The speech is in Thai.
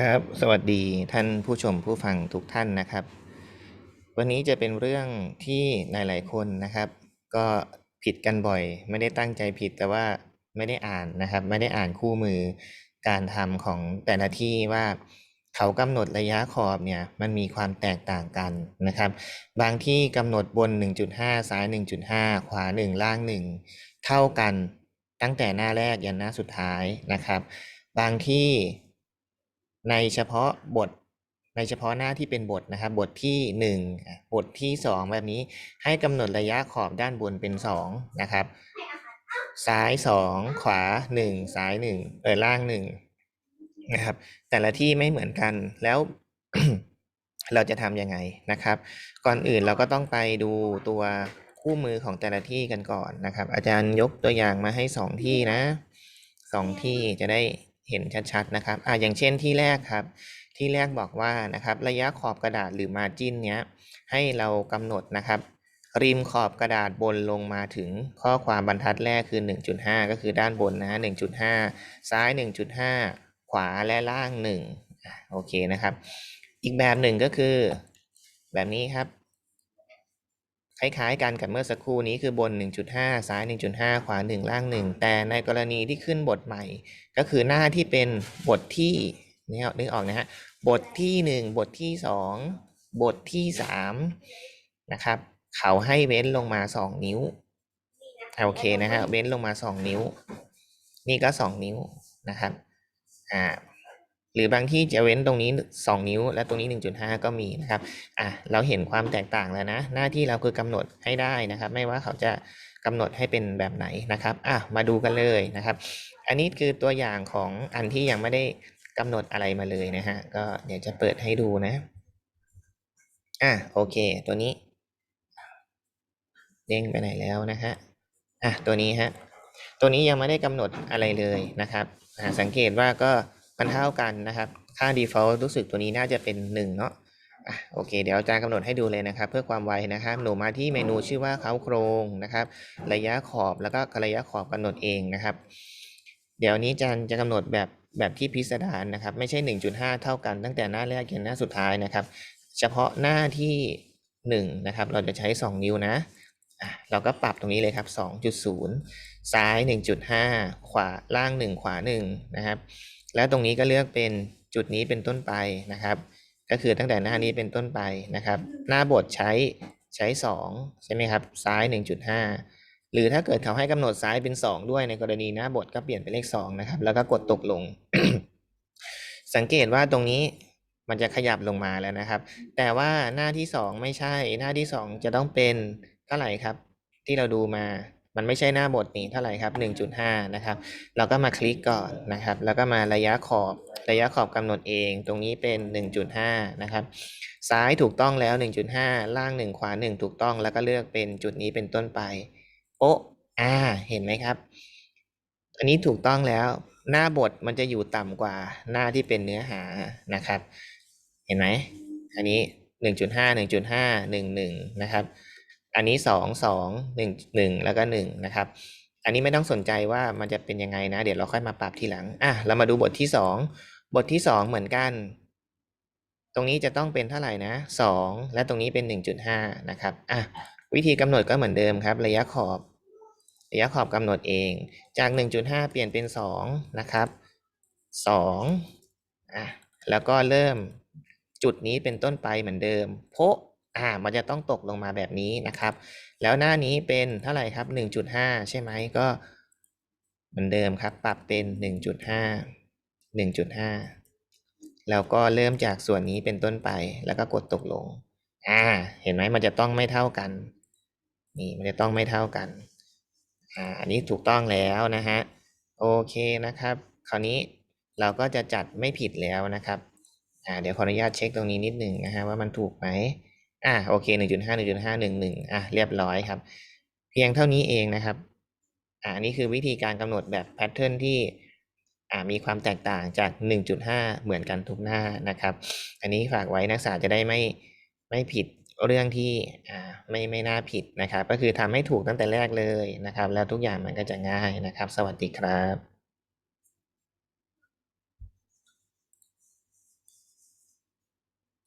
ครับ สวัสดีท่านผู้ชมผู้ฟังทุกท่านนะครับ วันนี้จะเป็นเรื่องที่หลายๆคนนะครับ ก็ผิดกันบ่อย ไม่ได้ตั้งใจผิดแต่ว่าไม่ได้อ่านนะครับ ไม่ได้อ่านคู่มือการทำของแต่ละที่ว่าเขากำหนดระยะขอบเนี่ยมันมีความแตกต่างกันนะครับ บางที่กำหนดบน 1.5 ซ้าย 1.5 ขวา 1 ล่าง 1 เท่ากันตั้งแต่หน้าแรกยันหน้าสุดท้ายนะครับ บางที่ ในเฉพาะบทในเฉพาะหน้าที่เป็นบทนะครับ บทที่หนึ่งบทที่สองแบบนี้ให้กำหนดระยะขอบด้านบนเป็นสองนะครับ ซ้ายสองขวาหนึ่งซ้ายหนึ่งเออล่างหนึ่งนะครับ แต่ละที่ไม่เหมือนกันแล้วเราจะทำยังไงนะครับ ก่อนอื่นเราก็ต้องไปดูตัวคู่มือของแต่ละที่กันก่อนนะครับ อาจารย์ยกตัวอย่างมาให้สองที่นะสองที่จะได้ เห็นชัดๆนะครับอ่าอย่างเช่นที่แรกครับ ที่แรกบอกว่านะครับระยะขอบกระดาษหรือ margin เนี้ยให้เรากำหนดนะครับ ริมขอบกระดาษบนลงมาถึงข้อความบรรทัดแรกคือ 1.5 ก็คือด้านบนนะ 1.5 ซ้าย 1.5 ขวาและล่าง1อะโอเคนะครับ อีกแบบหนึ่งก็คือแบบนี้ครับ คล้ายๆกันกับเมื่อสักครู่นี้คือบน 1.5 ซ้าย 1.5 ขวา 1 ล่าง 1 แต่ในกรณีที่ขึ้นบทใหม่ ก็คือหน้าที่เป็นบทที่นี่นึกออกนะฮะบทที่ 1 บทที่ 2 บทที่ 3 นะครับ เขาให้เว้นลงมา 2 นิ้วโอเคนะฮะเว้นลงมา 2 นิ้ว นี่ก็ 2 นิ้วนะครับอ่า หรือบางที่จะเว้นตรงนี้ 2 นิ้ว และตรงนี้ 1.5 ก็มีนะครับอะเราเห็นความแตกต่างแล้วนะ หน้าที่เราคือกำหนดให้ได้นะครับ ไม่ว่าเขาจะกำหนดให้เป็นแบบไหนนะครับอะมาดูกันเลยนะครับ อันนี้คือตัวอย่างของอันที่ยังไม่ได้กำหนดอะไรมาเลยนะฮะก็เดี๋ยวจะเปิดให้ดูนะอะโอเค ตัวนี้เด้งไปไหนแล้วนะฮะอะตัวนี้ฮะตัวนี้ยังไม่ได้กำหนดอะไรเลยนะครับอ่าสังเกตว่าก็ มันเท่ากันนะครับ ค่า default รู้สึกตัวนี้น่าจะเป็น 1 เนาะอะโอเค เดี๋ยวอาจารย์กำหนดให้ดูเลยนะครับ เพื่อความไวนะครับ หนูมาที่เมนูชื่อว่าเขาโครงนะครับ ระยะขอบแล้วก็ระยะขอบกำหนดเองนะครับ เดี๋ยวนี้อาจารย์จะกำหนดแบบแบบที่พิสดารนะครับ ไม่ใช่ 1.5 เท่ากันตั้งแต่หน้าแรกจนหน้าสุดท้ายนะครับ เฉพาะหน้าที่1นะครับ เราจะใช้ 2 นิ้วนะอะ เราก็ปรับตรงนี้เลยครับ 2.0 ซ้าย 1.5 ขวาล่าง 1 ขวา1นะครับ แล้วตรงนี้ก็เลือกเป็นจุดนี้เป็นต้นไปนะครับ ก็คือตั้งแต่หน้านี้เป็นต้นไปนะครับ หน้าบทใช้ใช้ 2 ใช่ไหมครับ ซ้าย 1.5 หรือถ้าเกิดเขาให้กำหนดซ้ายเป็น 2 ด้วยในกรณีหน้าบทก็เปลี่ยนเป็นเลข2นะครับ แล้วก็กดตกลง สังเกตว่าตรงนี้มันจะขยับลงมาแล้วนะครับ แต่ว่าหน้าที่ 2 ไม่ใช่ หน้าที่ 2 จะต้องเป็น เท่าไหร่ครับ ที่เราดูมามันไม่ใช่หน้าบทนี้เท่าไหร่ครับ 1.5 นะครับ เราก็มาคลิกก่อนนะครับ แล้วก็มาระยะขอบระยะขอบกำหนดเอง ตรงนี้เป็น 1.5 นะครับ ซ้ายถูกต้องแล้ว 1.5 ล่าง 1 ขวา 1 ถูกต้อง แล้วก็เลือกเป็นจุดนี้เป็นต้นไปโอ๊ะอ่า เห็นไหมครับ อันนี้ถูกต้องแล้ว หน้าบทมันจะอยู่ต่ำกว่าหน้าที่เป็นเนื้อหานะครับ เห็นไหม อันนี้ 1.5 1.5 11 นะครับ อันนี้2 2 1 1แล้วก็1นะครับ อันนี้ไม่ต้องสนใจว่ามันจะเป็นยังไงนะ เดี๋ยวเราค่อยมาปรับทีหลังอะเรามาดูบทที่2บทที่2เหมือนกัน ตรงนี้จะต้องเป็นเท่าไหร่นะ2และตรงนี้เป็น1.5นะครับอะวิธีกำหนดก็เหมือนเดิมครับ ระยะขอบระยะขอบกำหนดเอง จาก 1.5 เปลี่ยนเป็น 2 นะครับ2อะแล้วก็เริ่มจุดนี้เป็นต้นไปเหมือนเดิม โพะ อ่า มันจะต้องตกลงมาแบบนี้นะครับ แล้วหน้านี้เป็นเท่าไหร่ครับ 1.5 ใช่ไหมก็เหมือนเดิมครับ ปรับเป็น 1.5 1.5 แล้วก็เริ่มจากส่วนนี้เป็นต้นไปแล้วก็กดตกลง อ่า เห็นไหมมันจะต้องไม่เท่ากัน นี่มันจะต้องไม่เท่ากัน อ่า อันนี้ถูกต้องแล้วนะฮะ โอเคนะครับ คราวนี้เราก็จะจัดไม่ผิดแล้วนะครับ อ่า เดี๋ยวขออนุญาตเช็คตรงนี้นิดหนึ่งนะฮะว่ามันถูกไหม อ่าโอเค1.5 1.5 11อะเรียบร้อยครับ เพียงเท่านี้เองนะครับอ่านี่คือวิธีการกำหนดแบบแพทเทิร์นที่อ่ามีความแตกต่างจาก 1.5 เหมือนกันทุกหน้านะครับ อันนี้ฝากไว้นักศึกษาจะได้ไม่ไม่ผิดเรื่องที่อ่าไม่ไม่น่าผิดนะครับ ก็คือทำให้ถูกตั้งแต่แรกเลยนะครับ แล้วทุกอย่างมันก็จะง่ายนะครับ สวัสดีครับ